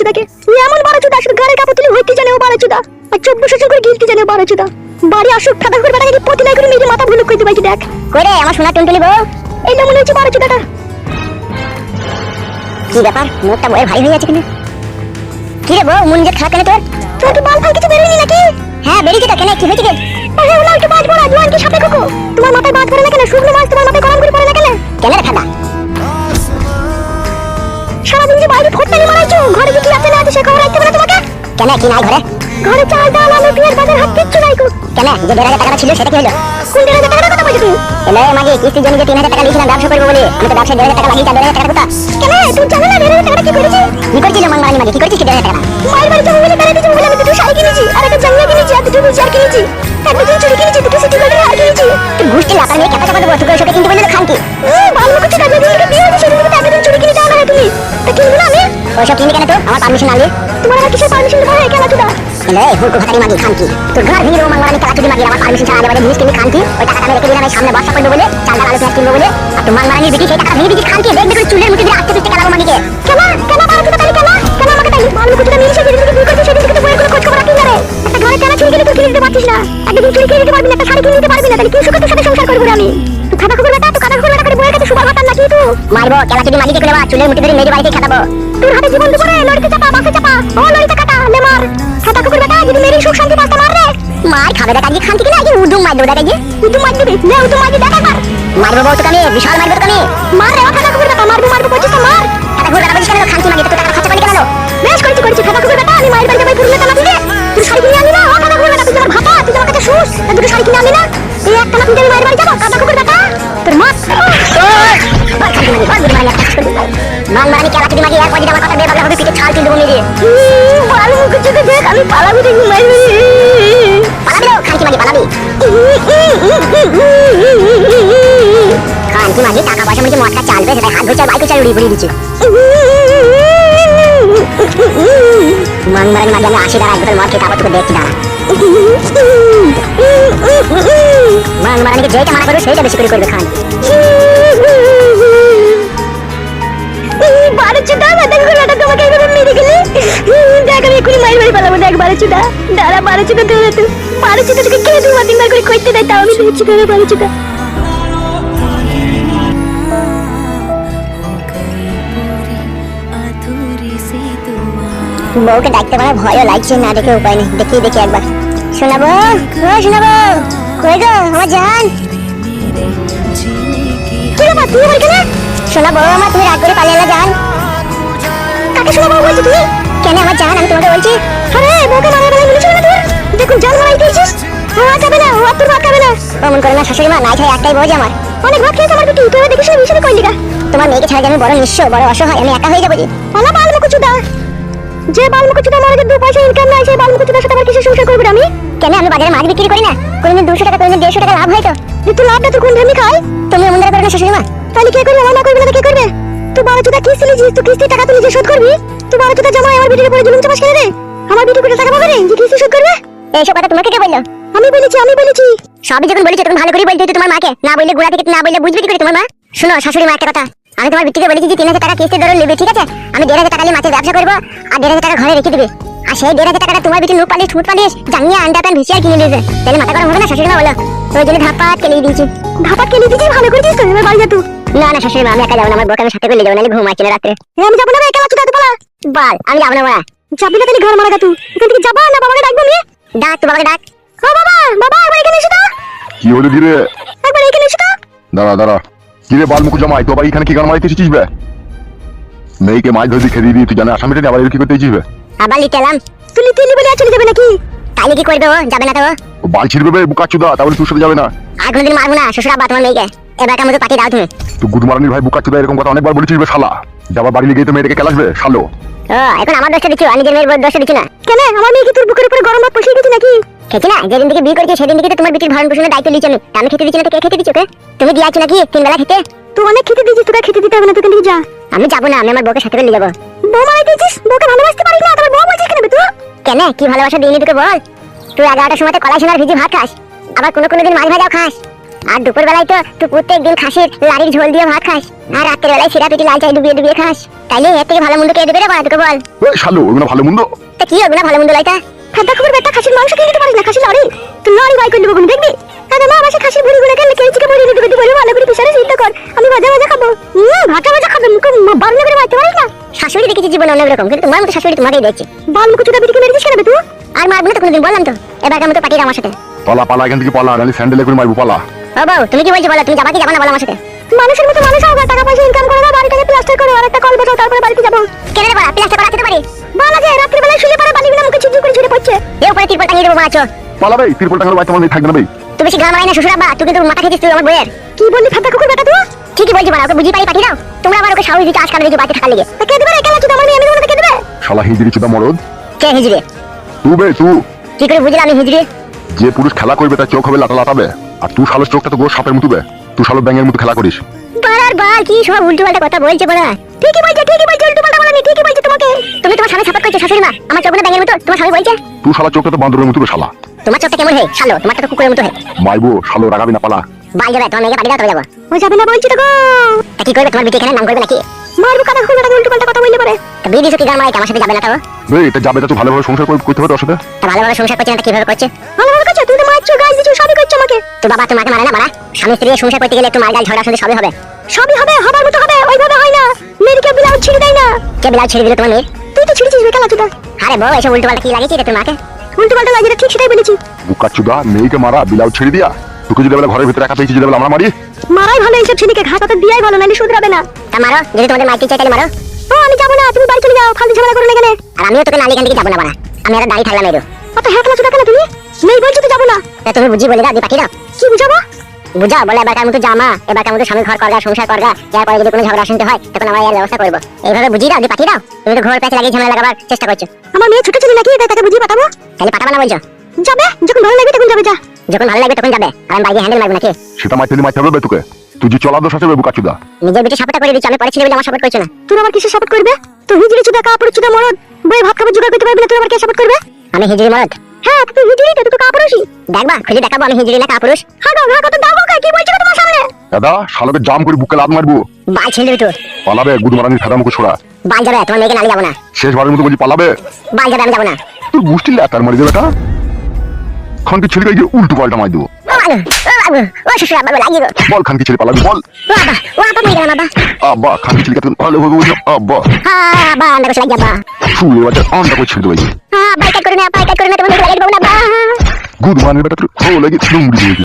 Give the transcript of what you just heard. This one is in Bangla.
চুদাকে এমন বারো চুদা শুধু গাড়ির কাপড় তুলে হইতে জানে ও চুদা আর চব্বিশ বছর করে গিলতে জানে ও চুদা বাড়ি আসুক ঠাদা করে বেটাকে প্রতি নাই করে মেরে মাথা ভুলুক করতে পারছি দেখ। কইরে আমার সোনা টুনটুনি বউ এই না মনে হচ্ছে চুদাটা কি ব্যাপার? মুখটা বইয়ের ভারী হয়ে যাচ্ছে কেন? কি রে বউ মন যে খারাপ কেন তোর? তোর কি বাল ফাল কিছু বেরোয়নি নাকি? হ্যাঁ বেরিয়েছে তো কেন কি হয়েছে কি আরে ওলা একটু বাজ পড়া জোয়ান কি সাপে কোকো তোমার মাথায় বাজ পড়ে না কেন? শুকনো মাছ তোমার মাথায় গরম করে পড়ে না কেন? কেন রে খাদা? সারাদিন যে বাইরে মারাইছো ঘরে কি আছে না সে খবর রাখতে পারে তোমাকে? কেন? কি নাই ঘরে? ঘরে চাল ডাল আলু পেঁয়াজ বাজার হাত কিচ্ছু নাই কো। কেন? যে দেড় হাজার টাকা ছিল সেটা কি হলো কোন দিনে টাকাটা কথা বলছো তুমি? এলে মাঝে কিস্তির জন্য যে তিন হাজার টাকা নিয়েছিলাম ব্যবসা করব বলে। আমি তো ব্যবসায় দেড় হাজার টাকা চার দেড় হাজার টাকা কোথা? কেন? তুই জানো না বেরোলে টাকাটা কি করেছি? কি করছিল মাংমারানি মাঝে কি করছিস কি দেড় হাজার টাকা? মায়ের বাড়ি জমি বলে বেড়ে দিয়েছি বলে আমি দুটো শাড়ি কিনেছি আর একটা জাঙ্গিয়া কিনেছি আর দুটো চেয়ার কিনেছি। এক দুটো চুড়ি কিনেছি দুটো সিটি গোল্ডের হার কিনেছি। তুই ঘুষটি লাপার নিয়ে কেঁপা চাপা দেবো তুই কিনতে বললে খান কি? ওইসব কিনবি কেন তো আমার পারমিশন না নিয়ে তোমার আবার কিসের পারমিশন দেবো কেন চুদা এলে হুড়কো ভাতারি মাগি খান কি তোর ঘর ভেঙে দেবো মাংমারানি খেলা চুরি মাগি আমার পারমিশন ছাড়া আগে জিনিস কিনে খান কি ওই টাকাটা আমি রেখে দিলাম সামনে বর্ষা করব বলে চালটা আলু পেঁয়াজ কিনবো বলে। আর তোর মাংমারানির বিটি সেই টাকা ভেঙে দিচ্ছিস খান কি দেখবে চুলের মুঠি তুই যদি করে বা চুলের মুঠি ধরে মেজে বাড়িতে খেতাবো। তোর হাতে জীবন দুপুরে লড়িতে চাপা, বাসে চাপা। ও লড়িতে কাটা লে মার খাতা কুকুর বেটা, যদি মেরি সুখ শান্তি পাস্তা মার রে। মার খাবে দেখা কি খান্তি কি না কি উদুম মার দেবো দেখা গিয়ে। উদুম তো মার দিবি না তুই মার দিবি দেখা মার মারবো বউ তোকে আমি বিশাল মারবো তোকে আমি মার রে, ও খাতা কুকুর একবার যদি আমার কথা বের হবে পিঠে ছাল তুলবো মেরে। ভালো মুখ চোখে দেখ, আমি পালাবি দেখি মায়ের পালাবি লো খান কি মাগি টাকা পয়সা মধ্যে মটকা সেটা চাল মান আমি মান যেটা মানা করবে, সেইটা বেশি করে করবে খান ಬಾರಚುದ ದಾರ ಬಾರಚುದ ದೂರದು ಬಾರಚುದಕ್ಕೆ ಕೇದು ಮದಿಂಗ ಕಡೆ ಕೊಯ್ತಿದೆ ತಾವಿ ನುಚಿದ ಬಾರಚುದ বউকে ডাকতে পারা ভয়ও লাগছে, না দেখে উপায় নেই। দেখি দেখি একবার। শোনাবো? ও, শোনাবো। কই গো, আমার জান। কি বাবা তুই আমার কেন শোনাবো, আমার তুমি রাগ করে পালিয়ে না জান। কাকে শোনাবো বলছো তুমি কেন আমার জান আমি তোমাকে বলছি? আরে, বউকে মারার বেলায় বলেছিল না তোর দেখুন জান মারাই দিয়েছিস ও আটকাবে না ও আর তোর আটকাবে না। অমন করে না, শাশুড়ি মা, নাই ছাড়া একটাই বউ আমার। অনেক ভাত খেয়েছে আমার বেটি তোরা দেখিস না মিশনে কইলি গা তোমার মেয়েকে ছাড়া আমি বড় নিঃস্ব, বড় অসহায়, আমি একা হয়ে যাব যে। পালা বাল মুকুচুদা যে বাল মুকুচুদা মারা যে দু পয়সা ইনকাম নাই সেই বাল মুকুচুদার সাথে আবার কিসের সংসার করবি আমি? কেন আমি বাজারে মাছ বিক্রি করি না? কোনদিন দুশো টাকা, কোনদিন দেড়শো টাকা লাভ হয় তো? যে তুই লাভটা তুই কোন ঢেমি খাই তুমি এমন করো না, শাশুড়ি মা। তাহলে কে করবে? আমার মা করবে না কে করবে? তুই বারো চুদা কিস্তি নিয়েছিস তুই কিস্তি টাকা তুই নিজে শোধ করবি? তুই বারো চুদা জমা আমার বিটির উপরে জুলুম চাপাস কেন রে? আমার বিটি কোটি টাকা পাবে রে? যে কিস্তি শোধ করবে? এইসব কথা তোমাকে কে বলল? আমি বলেছি আমি বলেছি। সবই যখন বলেছি তখন ভালো করে বলতে হতো তোমার মাকে। না বললে গোড়া থেকে না বললে বুঝবে কি করে তোমার মা। শোনো শাশুড়ি মা একটা কথা। আমি তোমার বিটিকে বলেছি যে তিন হাজার টাকা কিস্তি ধরে নেবে ঠিক আছে? আমি দেড় হাজার টাকা নিয়ে মাছের ব্যবসা করব আর দেড় হাজার টাকা ঘরে রেখে দেবে। আর সেই দেড় হাজার টাকাটা তোমার বিটি নুক পালিশ ঠুট পালিশ জাঙ্গিয়ে আন্ডা প্যান্ট ভিসিয়ার কিনে দিয়েছে তাহলে মাথা গরম হবে না? শাশুড়ি মা বলো ওই জন্য ধাপাত কেলে দিয়েছি। ধাপা কেলি দিয়েছিস? ভালো তো? এবার বাড়ি যা তুই। না না শাশুড়ি মা আমি একা যাব না। আমার বউকে আমি সাথে করে নিয়ে যাব নাহলে ঘুমাচ্ছি না রাত্রে। এ, আমি যাব না কেলা চুদা তুই পালা বল আমি যাব না মা যাবি না তাহলে ঘর মারা গা তুই? এখান থেকে যাবা না বাবাকে ডাকবো আমি? ডাক তো বাবাকে ডাক। ও বাবা বাবা একবার এখানে এসো তো। কি হলো ধীরে একবার এখানে এসো তো। দাঁড়া দাঁড়া। কি রে বাল মুখ জামাই তো আবার এখানে কি গান মারাইতে এসেছিস বে? মেয়েকে মাছ ধরে খেয়ে দিয়ে তুই জানে আসামিটা নিয়ে আবার কি করতে এসেছিস বে? আবার এলাম। তুই বলে চলে যাবে নাকি? তাইলে কি করবে ও? যাবে না তো বাল ছিড়বে বে বুকা চুদা তাহলে তোর সাথে যাবে না। আর কোনোদিন মারবো না শ্বশুর আব্বা তোমার মেয়েকে। এবার মতো পাঠিয়ে দাও তুমি। গুদমারানির ভাই বুকা চুদা এরকম কথা অনেকবার বলেছিস বে শালা। যাবার বাড়ি লেগে তো মেয়েটাকে খেলাসবে শালো। ও এখন আমার দোষটা দিচ্ছ আমি নিজের মেয়ের দোষটা দিচ্ছি না কেন? আমার মেয়ে কি তোর বুকের উপরে গরম ভাত গেছি নাকি? না যেদিন থেকে বিয়ে করেছি সেদিন থেকে তো তোমার বিটির ভরণ পোষণের দায়িত্ব নিচ্ছি আমি। আমি খেতে দিচ্ছি না তো কে খেতে দিচ্ছ ওকে? তুমি দিয়েছ নাকি তিন বেলা খেতে? তুই অনেক খেতে দিয়েছিস তোরা খেতে দিতে হবে না তুই যা। আমি যাব না আমি আমার বউকে সাথে করে নিয়ে যাব। বউ মারাই দিয়েছিস বউকে ভালোবাসতে পারিস না তোমার বউ বলছিস কেন তুই? কেন? কি ভালোবাসা দিইনি তোকে বল। তুই এগারোটার সময় কলাই সোনার ভিজি ভাত খাস। আবার কোনো কোনো দিন মাছ ভাজাও খাস। আর দুপুর বেলায় তো তুই প্রত্যেক দিন খাসির লাড়ির ঝোল দিয়ে ভাত খাস আর রাত্রের বেলায় সিরা পিটি লাল চাই ডুবিয়ে ডুবিয়ে খাস। তাইলে এর থেকে ভালো মন্দ কে দেবে রে বড় তোকে বল? ওই শালো ওগুলো ভালো মন্দ? তা কি না ভালো মন্দ লাইটা খাদ্য খবর বেটা খাসির মাংস কিনে দিতে পারিস না খাসির লড়ি। তুই লড়ি বাই করে দেবো দেখবি? আরে মা বাসা খাসির ভুড়ি গুলো গেলে কেজি কে ভুড়ি দিতে দিতে বলব ভালো করে পিছনে সিদ্ধ কর। আমি ভাজা ভাজা খাব। হুম ভাজা ভাজা খাব মুখে বারণ করে মারতে পারিস না? শাশুড়ি দেখেছি জীবন অনেক রকম কিন্তু তোমার মতো শাশুড়ি তোমাকেই দেখছি। বাল মুখে চুটা বিটিকে মেরেছিস কেন বে তুই? আর মারবো না তো কোনোদিন বললাম তো। এবার মতো পাঠিয়ে দাও আমার সাথে? পালা পালা এখান থেকে পালা নাহলে স্যান্ডেলে করে মারবো পালা। ও বউ তুমি কি বলছো বলো? তুমি যাবা কি যাবা না বলো আমার সাথে? মানুষের মতো মানুষ হবে টাকা পয়সা ইনকাম করে না বাড়িটাকে প্লাস্টার করে আর একটা কল বসাও তারপরে বাড়িতে যাব। কেন রে প্লাস্টার করা রাত্রি বেলায় শুয়ে পড়ে বালি বিনা মুখে করে ঝরে পড়ছে। এ উপরে তিরপল টাঙিয়ে দেবো মাছো পালা ভাই তিরপল থাকবে না ভাই তুই বেশি গ্রাম না শ্বশুর আব্বা? তুই কিন্তু মাথা খেয়েছিস তুই আমার বইয়ের কি বললি ফাটা কুকুর বেটা তুই? ঠিকই বলছি ওকে বুঝি পারি পাঠিয়ে দাও। তোমরা আবার ওকে সাহস দিতে আজকাল দেখি বাড়িতে থাকার লেগে। কে দেবে রে? কেলা চুদা আমার মেয়ে আমি দেবো না কে দেবে? শালা হিন্দির চুদা মরদ। কে হিজড়ে? তু বে তু। কি করে বুঝলাম আমি হিজড়ে? যে পুরুষ খেলা করবে তার চোখ হবে লাটা লাটাবে আর তুই শালোর চোখটা তো গোর সাপের মতো বে। তুই শালো ব্যাঙের মতো খেলা করিস। বারার বার কি সব উল্টো পাল্টা কথা বলছে বড়া ঠিকই বলছে ঠিকই বলছে উল্টো পাল্টা বলেনি ঠিকই বলছে তোমাকে। তুমি তোমার স্বামী সাপোর্ট করছ শাশুড়ি মা আমার চোখ না ব্যাঙের মতো তোমার স্বামী বলছে? তুই শালা চোখটা তো বান্দরের মতো শালা। তোমার চোখটা কেমন হয় শালো তোমারটা তো কুকুরের মতো হয় মাইবো শালো রাগাবি না পালা। বাল যাবে তোমার মেয়েকে পাঠিয়ে দাও তবে যাব। ও যাবে না বলছি তো গো। তা কি করবে? তোমার বিটি এখানে নাম করবে নাকি? মারবো কাদা কুকুর বেটা উল্টো পাল্টা কথা বললে পারে। তা বিয়ে দিছো কি গ্রাম আমার সাথে যাবে না তো। বে এটা যাবে তা ভালোভাবে সংসার করে- করতে হবে তোর সাথে। ভালোভাবে সংসার করছে না কীভাবে করছে? ভালো ভালো করছ তুমি তো মারছো গাছ দিচ্ছ সবই করছ আমাকে? তো বাবা তোমাকে মারে না মারা? স্বামী স্ত্রী সংসার করতে গেলে একটু মালগাল ঝগড়া শুনতে সবই হবে। সবই হবে হবার মতো হবে ওইভাবে হয় না। মেয়েকে বিলাও ছিঁড়ে দেয় না। কে বিলাল ছেড়ে দিল তোমার মেয়ের? তুই তো ছিঁড়েছিস বে কেলা চুদা আরে বউ এসব উল্টো পাল্টা কি লাগিয়েছি রে তোর মাকে উল্টো পাল্টা লাগিয়ে ঠিক সেটাই বলেছি। বুকা চুদা মেয়েকে মারা বিলাও ছেড়ে দিয়া? তোকে যদি বলে ঘরের ভিতরে একা পেয়েছি যদি বলে আমরা মারি? মারাই ভালো এইসব ছেলেকে ঘাট হাতে দিয়াই ভালো নাহলে শুধরাবে না। তা মারো যদি তোমাদের মাইকে চাই তাহলে মারো। ও আমি যাব না তুমি বাড়ি চলে যাও ফালতু ঝামেলা করো না এখানে। আর আমিও তোকে নালি এখান থেকে যাব না বাড়া আমি আর দাঁড়িয়ে থাকলাম এরো অত হ্যাকলা চুদা কেন তুমি? মেয়ে বলছো তো যাব না। তা তুমি বুঝি বলে পাঠিয়ে দাও কি বুঝাবো? বুঝাও বলে এবারকার মতো জামা এবারকার মতো স্বামী ঘর করগা সংসার করগা যার পরে যদি কোনো ঝগড়া শুনতে হয় তখন আমরা এর ব্যবস্থা করব। এইভাবে বুঝিয়ে দাও পাঠিয়ে দাও তুমি তো ঘর প্যাচ লাগিয়ে ঝামেলা লাগাবার চেষ্টা করছ। আমার মেয়ে ছোট ছেলে নাকি? তাই তাকে বুঝিয়ে পাঠাবো? তাহলে পাঠাবা না বলছো? যাবে যখন ভালো লাগবে তখন যাবে যা। যখন ভালো লাগবে তখন যাবে আর আমি বাইরে হ্যান্ডেল মারবো নাকি? সেটা মাইতে মাইতে হবে তোকে। তুই যে চলা দোষ আছে বে বুকা চুদা। নিজের বিটি সাপোর্ট করে দিচ্ছি আমি পরে ছেলে বলে আমার সাপোর্ট করছ না। তোর আবার কিসে সাপোর্ট করবে? তো হিজড়ি চুদা কাপড় চুদা মরদ। বই ভাত খাবার জোগাড় করতে পারবি না তোর আবার কে সাপোর্ট করবে? আমি হিজড়ি মরদ। হ্যাঁ তুই হিজড়ি তো তুই তো কাপড়সি দেখবা খুলে দেখাবো আমি হিজড়ি না কাপুরুষ। হ্যাঁ গো হ্যাঁ কত দাও গো কি বলছো তোমার সামনে। দাদা শালাকে জাম করে বুকে লাত মারবো। বাল ছেড়ে দেবে তো পালাবে গুদ মারানির ফেদা মুখে ছোড়া। বাল যাবে তোমার মেয়েকে নালি যাব না। শেষবারের মতো বলছি পালাবে। বাল যাবে আমি যাব না। তুই বুঝতে লাতার মারি দেবে এটা খনকে ছেলে গিয়ে উল্টো পাল্টা মার দেবো। বাবু ও শ্বশুর বাবু লাগিয়ে গো। বল খানকে ছেলে পালাবি বল। বাবা ও আপা মরে গেলাম বাবা আব্বা খানকে ছেলে কাছে ভালো হবে বুঝলো আব্বা। হ্যাঁ বা আন্ডা কষে লাগিয়ে বা শুয়ে বাচ্চা আন্ডা করে ছেড়ে দেবে হ্যাঁ বাইকাট করে না বাইকাট করে না তোমার মেয়েকে লাগিয়ে না বা গুদ বেটা তুই ও লাগে দিয়ে